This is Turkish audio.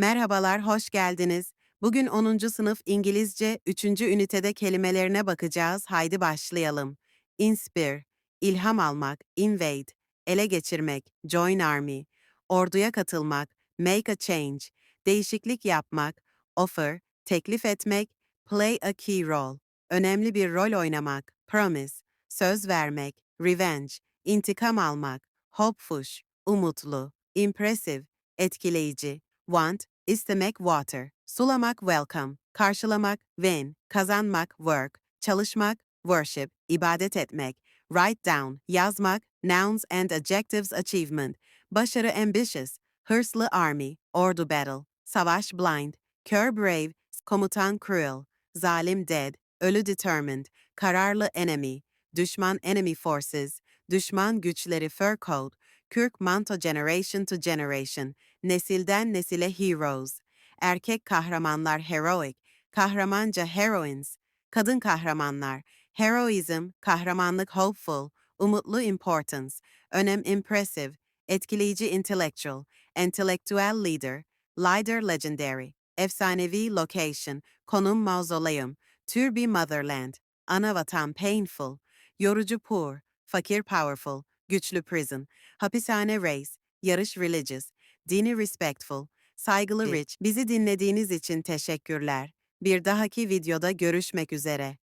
Merhabalar, hoş geldiniz. Bugün 10. sınıf İngilizce 3. ünitede kelimelerine bakacağız. Haydi başlayalım. Inspire, ilham almak, invade, ele geçirmek, join army, orduya katılmak, make a change, değişiklik yapmak, offer, teklif etmek, play a key role, önemli bir rol oynamak, promise, söz vermek, revenge, intikam almak, hopeful, umutlu, impressive, etkileyici, want, istemek water, sulamak welcome, karşılamak win, kazanmak work, çalışmak worship, ibadet etmek, write down, yazmak nouns and adjectives achievement, başarı ambitious, hırslı army, ordu battle, savaş blind, kör brave, komutan cruel, zalim dead, ölü determined, kararlı enemy, düşman enemy forces, düşman güçleri fur code, kürk manto generation to generation, nesilden nesile heroes, erkek kahramanlar heroic, kahramanca heroines, kadın kahramanlar, heroism, kahramanlık hopeful, umutlu importance, önem impressive, etkileyici intellectual, intellectual leader, lider legendary, efsanevi location, konum mausoleum, tür motherland, ana vatan painful, yorucu poor, fakir powerful, güçlü prison, hapishane race, yarış religious, dini respectful, saygılı rich. Bizi dinlediğiniz için teşekkürler. Bir dahaki videoda görüşmek üzere.